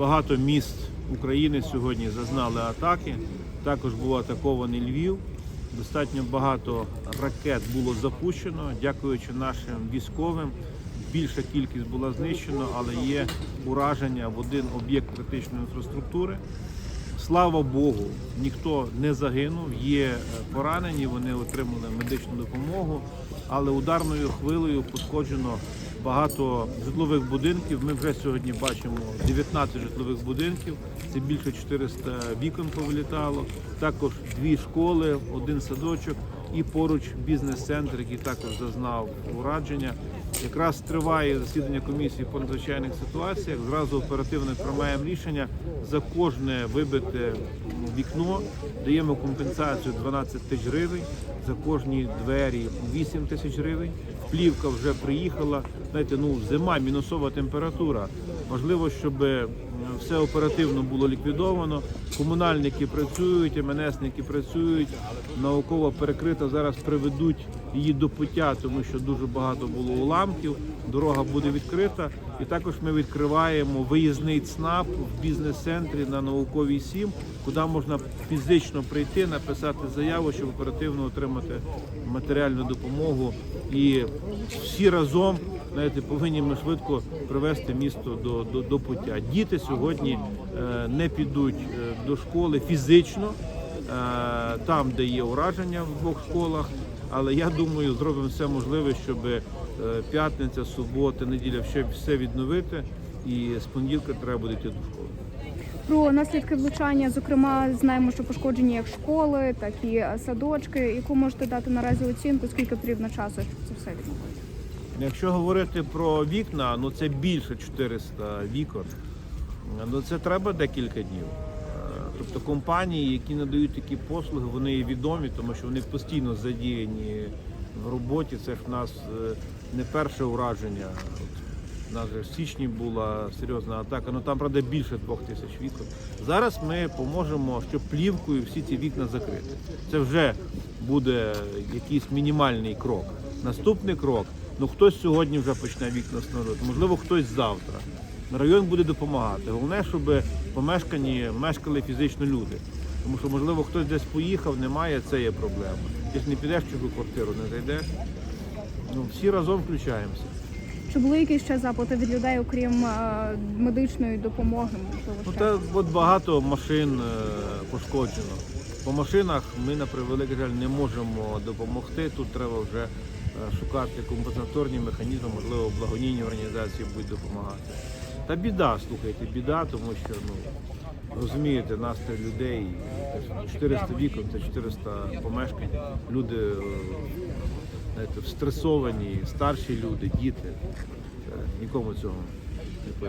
Багато міст України сьогодні зазнали атаки. Також був атакований Львів. Достатньо багато ракет було запущено, дякуючи нашим військовим. Більша кількість була знищена, але є ураження в один об'єкт критичної інфраструктури. Слава Богу, ніхто не загинув. Є е, поранені, вони отримали медичну допомогу, але ударною хвилею пошкоджено багато житлових будинків. Ми вже сьогодні бачимо 19 житлових будинків. Це більше 400 вікон повилітало. Також дві школи, один садочок і поруч бізнес-центр, який також зазнав ураження. Якраз триває засідання комісії по надзвичайних ситуаціях. Зразу оперативно приймаємо рішення за кожне вибите вікно. Даємо компенсацію 12 тисяч гривень, за кожні двері 8 тисяч гривень. Плівка вже приїхала. Знаєте, ну зима, мінусова температура. Важливо, щоб все оперативно було ліквідовано. Комунальники працюють, МНСники працюють. Науково перекрита зараз приведуть її до пуття, тому що дуже багато було уламків. Дорога буде відкрита. І також ми відкриваємо виїзний ЦНАП в бізнес-центрі на науковій 7, куди можна фізично прийти, написати заяву, щоб оперативно отримати матеріальну допомогу. І всі разом знаєте, повинні ми швидко привести місто до, до, до пуття. Діти сьогодні е, не підуть е, до школи фізично, е, там, де є ураження в двох школах. Але я думаю, зробимо все можливе, щоб е, п'ятниця, субота, неділя ще все відновити. І з понеділка треба буде йти до школи. Про наслідки влучання, зокрема, знаємо, що пошкоджені як школи, так і е, садочки. Яку можете дати наразі оцінку, скільки потрібно часу, щоб це все відновити? Якщо говорити про вікна, ну це більше 400 вікон. Ну це треба декілька днів. Е, Тобто компанії, які надають такі послуги, вони відомі, тому що вони постійно задіяні в роботі. Це ж в нас е, не перше ураження. У нас же в січні була серйозна атака, ну там правда більше двох тисяч вікон. Зараз ми поможемо, щоб плівкою всі ці вікна закрити. Це вже буде якийсь мінімальний крок. Наступний крок. Ну хтось сьогодні вже почне вікна встановлювати, можливо, хтось завтра. Район буде допомагати. Головне, щоб в помешканні мешкали фізично люди. Тому що, можливо, хтось десь поїхав, немає, це є проблема. Ж не підеш в чужу квартиру, не зайдеш. Ну, всі разом включаємося. Чи були якісь ще запити від людей, окрім е, медичної допомоги? Можливо, Ну, ще? та от багато машин е, пошкоджено. По машинах ми на превеликий жаль не можемо допомогти. Тут треба вже е, шукати компенсаторні механізми, можливо, благодійні організації будуть допомагати. Та біда, слухайте, біда, тому що ну розумієте, настрій людей 400 вікон, це 400 помешкань. Люди е, знаєте, стресовані, старші люди, діти. Нікому цього не потрібно.